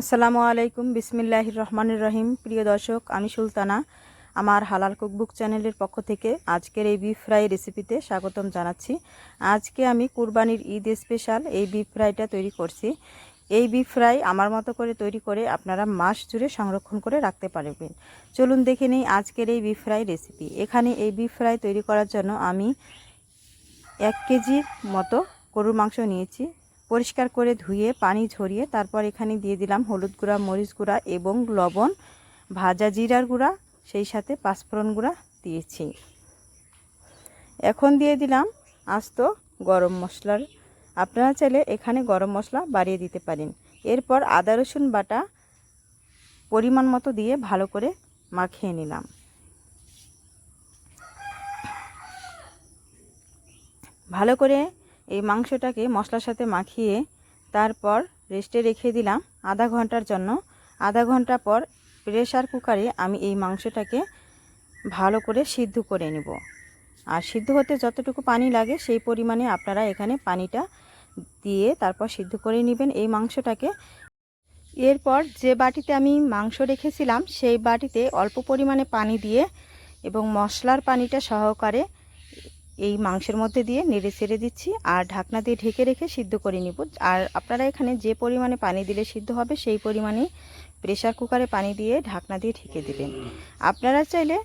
আসসালামু আলাইকুম, বিসমিল্লাহ রহমানুর রহিম। প্রিয় দর্শক, আমি সুলতানা। আমার হালাল কুকবুক চ্যানেলের পক্ষ থেকে আজকের এই বিফ ফ্রাই রেসিপিতে স্বাগতম জানাচ্ছি। আজকে আমি কুরবানির ঈদ স্পেশাল এই বিফ ফ্রাইটা তৈরি করছি। এই বিফ ফ্রাই আমার মতো করে তৈরি করে আপনারা মাস জুড়ে সংরক্ষণ করে রাখতে পারবেন। চলুন দেখে নিই আজকের এই বিফ ফ্রাই রেসিপি এখানে এই বিফ ফ্রাই তৈরি করার জন্য আমি এক কেজির মতো গরুর মাংস নিয়েছি। পরিষ্কার করে ধুয়ে, পানি ঝরিয়ে তারপর এখানে দিয়ে দিলাম হলুদ গুঁড়া, মরিচ গুঁড়া এবং লবণ। ভাজা জিরার গুঁড়া, সেই সাথে পাঁচফোড়ন গুঁড়া দিয়েছি। এখন দিয়ে দিলাম আস্ত গরম মশলার। আপনারা চাইলে এখানে গরম মশলা বাড়িয়ে দিতে পারেন। এরপর আদা, রসুন বাটা পরিমাণ মতো দিয়ে ভালো করে মাখিয়ে নিলাম। ভালো করে এই মাংসটাকে মশলার সাথে মাখিয়ে তারপর রেস্টে রেখে দিলাম আধা ঘণ্টার জন্য। আধা ঘণ্টা পর প্রেশার কুকারে আমি এই মাংসটাকে ভালো করে সিদ্ধ করে নেব। আর সিদ্ধ হতে যতটুকু পানি লাগে সেই পরিমাণে আপনারা এখানে পানিটা দিয়ে তারপর সিদ্ধ করে নেবেন এই মাংসটাকে। এরপর যে বাটিতে আমি মাংস রেখেছিলাম সেই বাটিতে অল্প পরিমাণে পানি দিয়ে এবং মশলার পানিটা সহকারে এই মাংসের মধ্যে দিয়ে নেড়ে ছেড়ে দিচ্ছি আর ঢাকনা দিয়ে ঢেকে রেখে সিদ্ধ করে নিব। আর আপনারা এখানে যে পরিমাণে পানি দিলে সিদ্ধ হবে সেই পরিমাণে প্রেশার কুকারে পানি দিয়ে ঢাকনা দিয়ে ঢেকে দেবেন। আপনারা চাইলে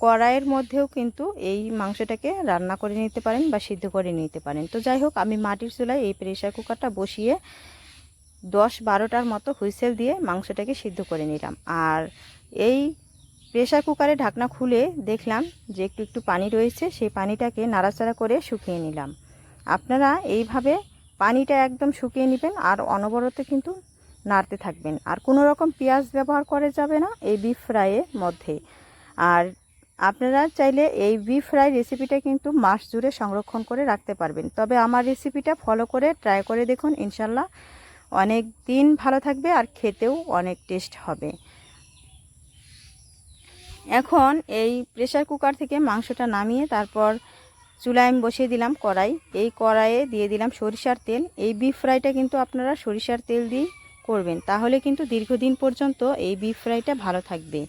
কড়াইয়ের মধ্যেও কিন্তু এই মাংসটাকে রান্না করে নিতে পারেন বা সিদ্ধ করে নিতে পারেন। তো যাই হোক, আমি মাটির চুলায় এই প্রেশার কুকারটা বসিয়ে দশ বারোটার মতো হুইসেল দিয়ে মাংসটাকে সিদ্ধ করে নিলাম। আর এই প্রেশার কুকারে ঢাকনা খুলে দেখলাম যে একটু একটু পানি রয়েছে, সেই পানিটাকে নাড়াচাড়া করে শুকিয়ে নিলাম। আপনারা এইভাবে পানিটা একদম শুকিয়ে নেবেন আর অনবরত কিন্তু নাড়তে থাকবেন। আর কোনো রকম পেঁয়াজ ব্যবহার করা যাবে না এই বিফ ফ্রাইয়ের মধ্যে। আর আপনারা চাইলে এই বিফ ফ্রাই রেসিপিটা কিন্তু মাস জুড়ে সংরক্ষণ করে রাখতে পারবেন। তবে আমার রেসিপিটা ফলো করে ট্রাই করে দেখুন, ইনশাল্লাহ অনেক দিন ভালো থাকবে আর খেতেও অনেক টেস্ট হবে। এখন এই প্রেশার কুকার থেকে মাংসটা নামিয়ে তারপর চুলায় আমি বসিয়ে দিলাম কড়াই। এই কড়াইয়ে দিয়ে দিলাম সরিষার তেল। এই বিফ ফ্রাইটা কিন্তু আপনারা সরিষার তেল দিয়ে করবেন। তাহলে কিন্তু দীর্ঘদিন পর্যন্ত এই বিফ ফ্রাইটা ভালো থাকবে।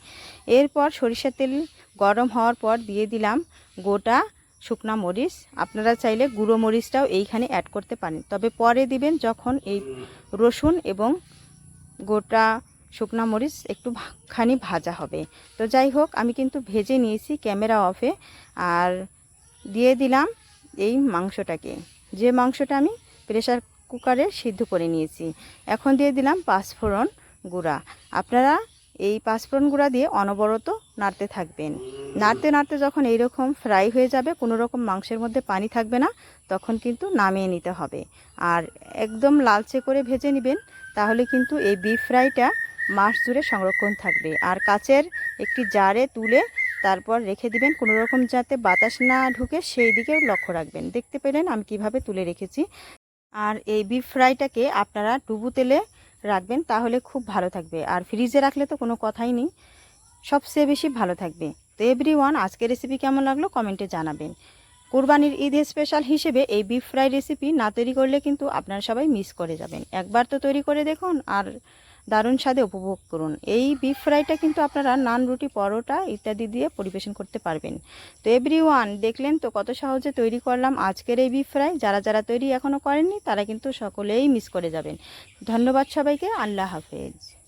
এরপর সরিষার তেল গরম হওয়ার পর দিয়ে দিলাম গোটা শুকনা মরিচ। আপনারা চাইলে গুঁড়ো মরিচটাও এইখানে অ্যাড করতে পারেন। তবে পরে দিবেন যখন এই রসুন এবং গোটা শুকনা মরিচ একটু খানি ভাজা হবে। তো যাই হোক, আমি কিন্তু ভেজে নিয়েছি ক্যামেরা অফে। আর দিয়ে দিলাম এই মাংসটাকে। যে মাংসটা আমি প্রেশার কুকারে সিদ্ধ করে নিয়েছি। এখন দিয়ে দিলাম পাঁচফোড়ন গুঁড়া। আপনারা এই পাঁচফোড়ন গুঁড়া দিয়ে অনবরত নাড়তে থাকবেন। নাড়তে নাড়তে যখন এইরকম ফ্রাই হয়ে যাবে, কোনো রকম মাংসের মধ্যে পানি থাকবে না, তখন কিন্তু নামিয়ে নিতে হবে। আর একদম লালচে করে ভেজে নেবেন, তাহলে কিন্তু এই বিফ ফ্রাইটা মাস জুড়ে সংরক্ষণ থাকবে। আর কাচের একটি জারে তুলে তারপর রেখে দিবেন। কোনো রকম যাতে বাতাস না ঢুকে সেই দিকেও লক্ষ্য রাখবেন। দেখতে পেলেন আমি কীভাবে তুলে রেখেছি। আর এই বিফ ফ্রাইটাকে আপনারা ডুবু তেলে রাখবেন, তাহলে খুব ভালো থাকবে। আর ফ্রিজে রাখলে তো কোনো কথাই নেই। সবচেয়ে বেশি ভালো থাকবে। তো এভরি ওয়ান আজকের রেসিপি কেমন লাগল কমেন্টে জানাবেন। কোরবানির ঈদ স্পেশাল হিসেবে এই বিফ ফ্রাই রেসিপি না তৈরি করলে কিন্তু আপনারা সবাই মিস করে যাবেন। একবার তো তৈরি করে দেখুন, আর দারুণ স্বাদে উপভোগ করুন। এই বিফ ফ্রাইটা কিন্তু আপনারা নান, রুটি, পরোটা ইত্যাদি দিয়ে পরিবেশন করতে পারবেন। তো এভরি ওয়ান দেখলেন তো কত সহজে তৈরি করলাম আজকের এই বিফ ফ্রাই যারা যারা তৈরি এখনও করেননি, তারা কিন্তু সকলেই মিস করে যাবেন। ধন্যবাদ সবাইকে। আল্লাহ হাফেজ।